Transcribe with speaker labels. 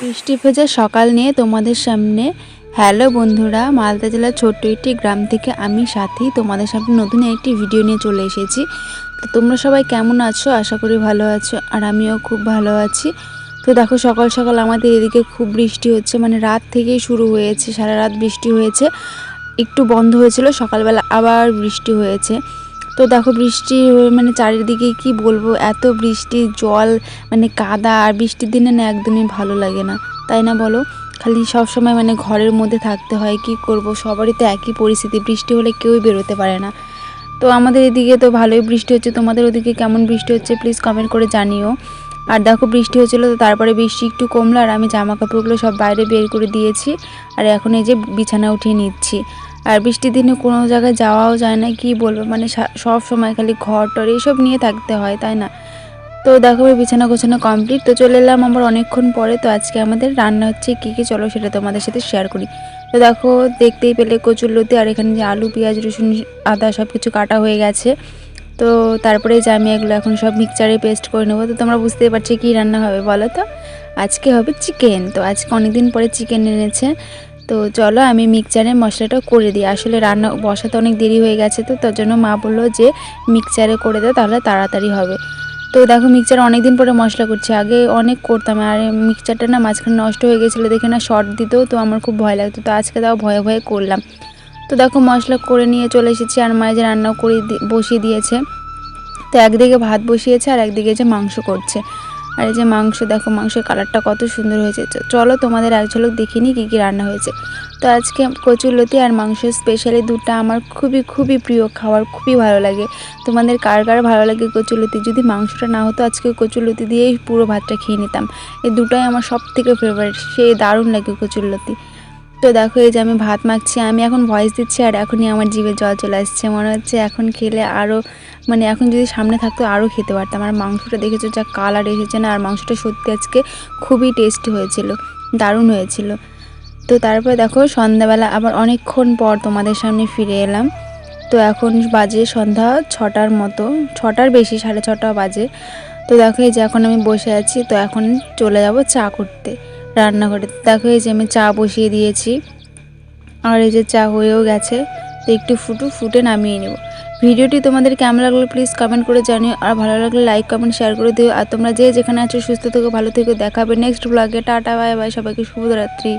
Speaker 1: বৃষ্টি ভেজা সকাল নিয়ে তোমাদের সামনে। হ্যালো বন্ধুরা, মালদা জেলার ছোট্ট একটি গ্রাম থেকে আমি সাথী, তোমাদের সামনে নতুন একটি ভিডিও নিয়ে চলে এসেছি। তো তোমরা সবাই কেমন আছো? আশা করি ভালো আছো, আর আমিও খুব ভালো আছি। তো দেখো, সকাল সকাল আমাদের এদিকে খুব বৃষ্টি হচ্ছে মানে রাত থেকেই শুরু হয়েছে, সারা রাত বৃষ্টি হয়েছে। একটু বন্ধ হয়েছিল, সকালবেলা আবার বৃষ্টি হয়েছে। তো দেখো বৃষ্টি মানে চারিদিকে কি বলব, এত বৃষ্টি, জল মানে কাদা, আর বৃষ্টির দিনে না একদমই ভালো লাগে না। তাই না বলো? খালি সব সময় মানে ঘরের মধ্যে থাকতে হয়, কি করব? সবারই তো একই পরিস্থিতি, বৃষ্টি হলে কেউই বেরোতে পারে না। তো আমাদের এদিকে তো ভালোই বৃষ্টি হচ্ছে, তোমাদের ওদিকে কেমন বৃষ্টি হচ্ছে প্লিজ কমেন্ট করে জানিও। আর দেখো বৃষ্টি হচ্ছিল তো তারপরে বৃষ্টি একটু কমলো, আর আমি জামা কাপড়গুলো সব বাইরে বের করে দিয়েছি। আর এখন এই যে বিছানা উঠিয়ে নিচ্ছি। আর বৃষ্টির দিনে কোনো জায়গায় যাওয়াও যায় না, কি বলব? মানে সব সময় খালি ঘর টর এইসব নিয়ে থাকতে হয়, তাই না? তো দেখো বিছানা গোছানো কমপ্লিট তো চলে এলাম আমার অনেকক্ষণ পরে। তো আজকে আমাদের রান্না হচ্ছে কী কী, চলো সেটা তোমাদের সাথে শেয়ার করি। তো দেখো, দেখতেই পেলে কচুর কচুরলতি আর এখানে যে আলু, পেঁয়াজ, রসুন, আদা সব কিছু কাটা হয়ে গেছে। তো তারপরে যে আমি এগুলো এখন সব মিক্সচারে পেস্ট করে নেব। তো তোমরা বুঝতেই পারছি কী রান্না হবে, বলো তো? আজকে হবে চিকেন তো আজকে অনেকদিন পরে চিকেন এনেছে। তো চলো আমি মিক্সচারে মশলাটা করে দিই। আসলে রান্না বসাতে অনেক দেরি হয়ে গেছে তো, তার জন্য মা বলল যে মিক্সচারে করে দাও তাহলে তাড়াতাড়ি হবে। তো দেখো মিক্সচার অনেক দিন পরে মশলা করছি। আগে অনেক করতাম আর মিক্সচারটা না মাঝখানে নষ্ট হয়ে গেছিল দেখে না শর্ট দিত তো আমার খুব ভয় লাগতো। তো আজকে তাও ভয়ে ভয়ে করলাম। তো দেখো মশলা করে নিয়ে চলে এসেছি আর মায়ের যে রান্না করে বসিয়ে দিয়েছে। তো একদিকে ভাত বসিয়েছে আর একদিকে যে মাংস করছে। আর এই যে মাংস, দেখো মাংসের কালারটা কত সুন্দর হয়েছে। চলো তোমাদের এক ঝলক দেখিনি কী কী রান্না হয়েছে। তো আজকে কচুরলতি আর মাংস স্পেশালি দুটা আমার খুবই খুবই প্রিয় খাওয়ার, খুবই ভালো লাগে। তোমাদের কার কার ভালো লাগে কচুরলতি যদি মাংসটা না হতো আজকে কচুরলতি দিয়েই পুরো ভাতটা খেয়ে নিতাম। এই দুটাই আমার সব থেকে ফেভারিট সে দারুণ লাগে কচুরলতি তো দেখো এই যে আমি ভাত মাখছি, আমি এখন ভয়েস দিচ্ছি আর এখনই আমার জিভে জল চলে আসছে। মনে হচ্ছে এখন খেলে আরও মানে এখন যদি সামনে থাকতো আরও খেতে পারতাম। আর মাংসটা দেখেছ যা কালার এসেছে না, আর মাংসটা সত্যি আজকে খুবই টেস্টি হয়েছিল, দারুণ হয়েছিল। তো তারপরে দেখো সন্ধ্যাবেলা আবার অনেকক্ষণ পর তোমাদের সামনে ফিরে এলাম। তো এখন বাজে সন্ধ্যা ছটার মতো, ছটার বেশি, সাড়ে ছটা বাজে। তো দেখো এই যে এখন আমি বসে আছি, তো এখন চলে যাব চা করতে। রান্নাঘরে। দেখো এই যে আমি চা বসিয়ে দিয়েছি। আর এই যে চা হয়েও গেছে। তো একটু ফুটু, ফুটে নামিয়ে নেব। ভিডিওটি তোমাদের কেমন লাগল প্লিজ কমেন্ট করে জানিও। আর ভালো লাগলে লাইক কমেন্ট শেয়ার করে দিও। আর তোমরা যে যেখানে আছো, সুস্থ থেকো, ভালো থেকে। দেখাবে নেক্সট ব্লগে টাটা বাই বাই সবাইকে শুভরাত্রি।